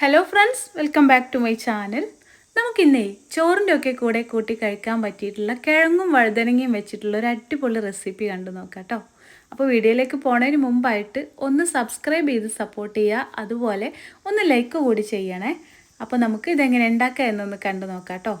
Hello friends welcome back to my channel നമുക്കിന്നേ ചോറിന്റെ ഒക്കെ കൂടെ കൂട്ടി കഴിക്കാൻ പറ്റിയിട്ടുള്ള കിഴങ്ങും വഴുതനങ്ങയും വെച്ചിട്ടുള്ള ഒരു അടിപൊളി റെസിപ്പി കണ്ടു നോക്കാം കേട്ടോ അപ്പോൾ വീഡിയോയിലേക്ക് പോണതിന് മുമ്പായിട്ട് ഒന്ന് സബ്സ്ക്രൈബ് ചെയ്ത് സപ്പോർട്ട് ചെയ്യുക അതുപോലെ ഒന്ന് ലൈക്ക് കൂടി ചെയ്യണേ. അപ്പോൾ നമുക്ക് ഇതെങ്ങനെ ഉണ്ടാക്കുക എന്നൊന്ന് കണ്ടു നോക്കാം കേട്ടോ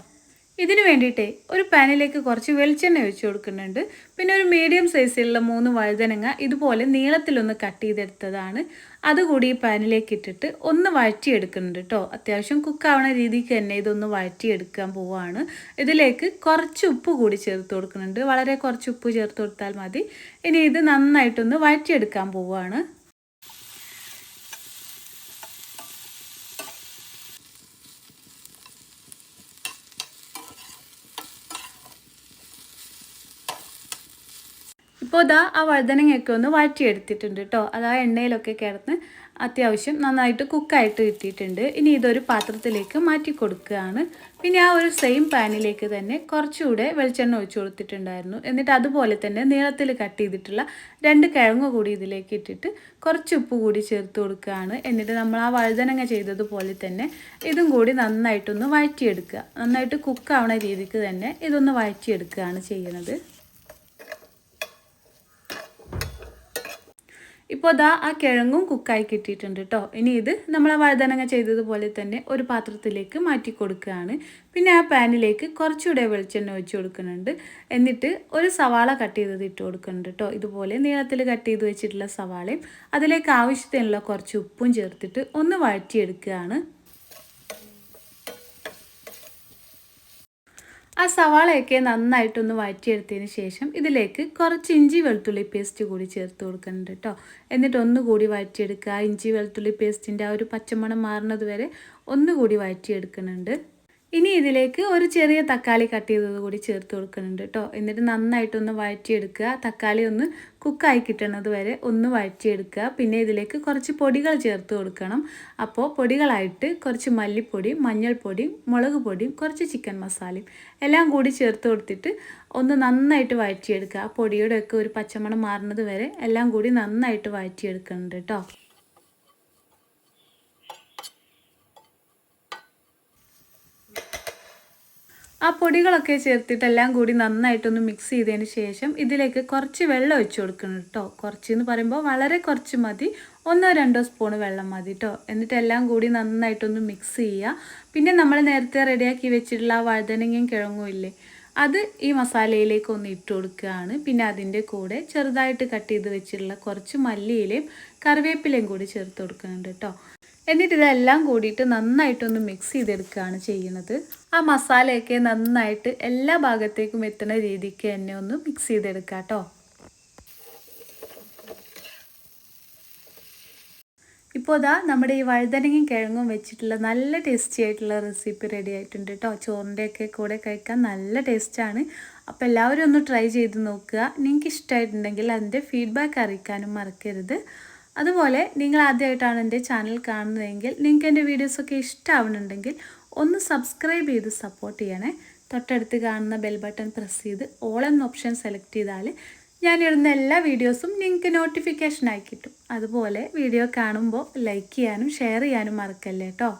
ഇതിന് വേണ്ടിയിട്ടേ ഒരു പാനിലേക്ക് കുറച്ച് വെളിച്ചെണ്ണ ഒഴിച്ചു കൊടുക്കുന്നുണ്ട്. പിന്നെ ഒരു മീഡിയം സൈസിലുള്ള മൂന്ന് വഴുതനങ്ങ ഇതുപോലെ നീളത്തിലൊന്ന് കട്ട് ചെയ്തെടുത്തതാണ്. അതുകൂടി ഈ പാനിലേക്ക് ഇട്ടിട്ട് ഒന്ന് വഴറ്റിയെടുക്കുന്നുണ്ട് കേട്ടോ അത്യാവശ്യം കുക്കാവണ രീതിക്ക് തന്നെ ഇതൊന്ന് വഴറ്റിയെടുക്കാൻ പോവാണ്. ഇതിലേക്ക് കുറച്ച് ഉപ്പ് കൂടി ചേർത്ത് കൊടുക്കുന്നുണ്ട്. വളരെ കുറച്ച് ഉപ്പ് ചേർത്ത് കൊടുത്താൽ മതി. ഇനി ഇത് നന്നായിട്ടൊന്ന് വഴറ്റിയെടുക്കാൻ പോവുകയാണ് ഇപ്പോൾ ഇതാ ആ വഴുതനങ്ങയൊക്കെ ഒന്ന് വഴറ്റിയെടുത്തിട്ടുണ്ട് കേട്ടോ. അത് ആ എണ്ണയിലൊക്കെ കിടന്ന് അത്യാവശ്യം നന്നായിട്ട് കുക്കായിട്ട് കിട്ടിയിട്ടുണ്ട്. ഇനി ഇതൊരു പാത്രത്തിലേക്ക് മാറ്റി കൊടുക്കുകയാണ്. പിന്നെ ആ ഒരു സെയിം പാനിലേക്ക് തന്നെ കുറച്ചുകൂടെ വെളിച്ചെണ്ണ ഒഴിച്ചു കൊടുത്തിട്ടുണ്ടായിരുന്നു. എന്നിട്ട് അതുപോലെ തന്നെ നീളത്തിൽ കട്ട് ചെയ്തിട്ടുള്ള രണ്ട് കിഴങ്ങ് കൂടി ഇതിലേക്ക് ഇട്ടിട്ട് കുറച്ച് ഉപ്പ് കൂടി ചേർത്ത് കൊടുക്കുകയാണ്. എന്നിട്ട് നമ്മൾ ആ വഴുതനങ്ങ ചെയ്തതുപോലെ തന്നെ ഇതും കൂടി നന്നായിട്ടൊന്ന് വഴറ്റിയെടുക്കുക. നന്നായിട്ട് കുക്കാവണ രീതിക്ക് തന്നെ ഇതൊന്ന് വഴറ്റിയെടുക്കുകയാണ് ചെയ്യുന്നത്. ഇപ്പോൾ ദാ ആ കിഴങ്ങും കുക്കായി കിട്ടിയിട്ടുണ്ട് കേട്ടോ ഇനി ഇത് നമ്മൾ വഴുതനങ്ങ ചെയ്തതുപോലെ തന്നെ ഒരു പാത്രത്തിലേക്ക് മാറ്റി കൊടുക്കുകയാണ്. പിന്നെ ആ പാനിലേക്ക് കുറച്ചുകൂടെ വെളിച്ചെണ്ണ ഒഴിച്ച് കൊടുക്കുന്നുണ്ട്. എന്നിട്ട് ഒരു സവാള കട്ട് ചെയ്തത് ഇട്ട് കൊടുക്കുന്നുണ്ട് കേട്ടോ ഇതുപോലെ നീളത്തിൽ കട്ട് ചെയ്ത് വെച്ചിട്ടുള്ള സവാളയും അതിലേക്ക് ആവശ്യത്തിനുള്ള കുറച്ച് ഉപ്പും ചേർത്തിട്ട് ഒന്ന് വഴറ്റിയെടുക്കുകയാണ്. ആ സവാളയൊക്കെ നന്നായിട്ടൊന്ന് വഴറ്റിയെടുത്തതിന് ശേഷം ഇതിലേക്ക് കുറച്ച് ഇഞ്ചി വെളുത്തുള്ളി പേസ്റ്റ് കൂടി ചേർത്ത് കൊടുക്കുന്നുണ്ട് കേട്ടോ എന്നിട്ട് ഒന്നുകൂടി വഴറ്റിയെടുക്കുക. ഇഞ്ചി വെളുത്തുള്ളി പേസ്റ്റിന്റെ ആ ഒരു പച്ചമണം മാറുന്നത് വരെ ഒന്നുകൂടി വഴറ്റിയെടുക്കുന്നുണ്ട്. ഇനി ഇതിലേക്ക് ഒരു ചെറിയ തക്കാളി കട്ട് ചെയ്തത് കൂടി ചേർത്ത് കൊടുക്കുന്നുണ്ട് കേട്ടോ എന്നിട്ട് നന്നായിട്ടൊന്ന് വഴറ്റിയെടുക്കുക. തക്കാളി ഒന്ന് കുക്കായി കിട്ടുന്നത് വരെ ഒന്ന് വഴറ്റിയെടുക്കുക. പിന്നെ ഇതിലേക്ക് കുറച്ച് പൊടികൾ ചേർത്ത് കൊടുക്കണം. അപ്പോൾ പൊടികളായിട്ട് കുറച്ച് മല്ലിപ്പൊടിയും മഞ്ഞൾപ്പൊടിയും മുളക് പൊടിയും കുറച്ച് ചിക്കൻ മസാലയും എല്ലാം കൂടി ചേർത്ത് കൊടുത്തിട്ട് ഒന്ന് നന്നായിട്ട് വഴറ്റിയെടുക്കുക. ആ പൊടിയുടെ ഒക്കെ ഒരു പച്ചമണം മാറുന്നത് വരെ എല്ലാം കൂടി നന്നായിട്ട് വഴറ്റിയെടുക്കുന്നുണ്ട് കേട്ടോ ആ പൊടികളൊക്കെ ചേർത്തിട്ട് എല്ലാം കൂടി നന്നായിട്ടൊന്ന് മിക്സ് ചെയ്തതിന് ശേഷം ഇതിലേക്ക് കുറച്ച് വെള്ളം ഒഴിച്ചു കൊടുക്കണം കേട്ടോ കുറച്ച് എന്ന് പറയുമ്പോൾ വളരെ കുറച്ച് മതി. ഒന്നോ രണ്ടോ സ്പൂൺ വെള്ളം മതി കേട്ടോ എന്നിട്ട് എല്ലാം കൂടി നന്നായിട്ടൊന്ന് മിക്സ് ചെയ്യുക. പിന്നെ നമ്മൾ നേരത്തെ റെഡിയാക്കി വെച്ചിട്ടുള്ള ആ വഴുതനങ്ങയും കിഴങ്ങും ഇല്ലേ അത് ഈ മസാലയിലേക്ക് ഒന്ന് ഇട്ട് കൊടുക്കുകയാണ്. പിന്നെ അതിന്റെ കൂടെ ചെറുതായിട്ട് കട്ട് ചെയ്ത് വെച്ചിട്ടുള്ള കുറച്ച് മല്ലിയിലയും കറിവേപ്പിലയും കൂടി ചേർത്ത് കൊടുക്കുന്നുണ്ട് കേട്ടോ എന്നിട്ട് ഇതെല്ലാം കൂടിയിട്ട് നന്നായിട്ടൊന്ന് മിക്സ് ചെയ്തെടുക്കുകയാണ് ചെയ്യുന്നത്. ആ മസാലയൊക്കെ നന്നായിട്ട് എല്ലാ ഭാഗത്തേക്കും എത്തുന്ന രീതിക്ക് തന്നെ ഒന്ന് മിക്സ് ചെയ്തെടുക്കുക കേട്ടോ. ഇപ്പോൾ ഇതാ നമ്മുടെ ഈ വഴുതനങ്ങയും കിഴങ്ങും വെച്ചിട്ടുള്ള നല്ല ടേസ്റ്റി ആയിട്ടുള്ള റെസിപ്പി റെഡി ആയിട്ടുണ്ട് കേട്ടോ. ചോറിന്റെയൊക്കെ കൂടെ കഴിക്കാൻ നല്ല ടേസ്റ്റാണ് അപ്പോൾ എല്ലാവരും ഒന്ന് ട്രൈ ചെയ്ത് നോക്കുക. നിങ്ങൾക്ക് ഇഷ്ടമായിട്ടുണ്ടെങ്കിൽ അതിന്റെ ഫീഡ്ബാക്ക് അറിയിക്കാനും മറക്കരുത്. അതുപോലെ നിങ്ങൾ ആദ്യമായിട്ടാണ് എന്റെ ചാനൽ കാണുന്നതെങ്കിൽ നിങ്ങൾക്ക് എന്റെ വീഡിയോസൊക്കെ ഇഷ്ടമാവുന്നുണ്ടെങ്കിൽ ഒന്ന് സബ്സ്ക്രൈബ് ചെയ്ത് സപ്പോർട്ട് ചെയ്യണേ. തൊട്ടടുത്ത് കാണുന്ന ബെൽ ബട്ടൺ പ്രസ് ചെയ്ത് ഓൾ എന്ന ഓപ്ഷൻ സെലക്ട് ചെയ്താൽ ഞാനിടുന്ന എല്ലാ വീഡിയോസും നിങ്ങൾക്ക് നോട്ടിഫിക്കേഷനായി കിട്ടും. അതുപോലെ വീഡിയോ കാണുമ്പോൾ ലൈക്ക് ചെയ്യാനും ഷെയർ ചെയ്യാനും മറക്കല്ലേ കേട്ടോ.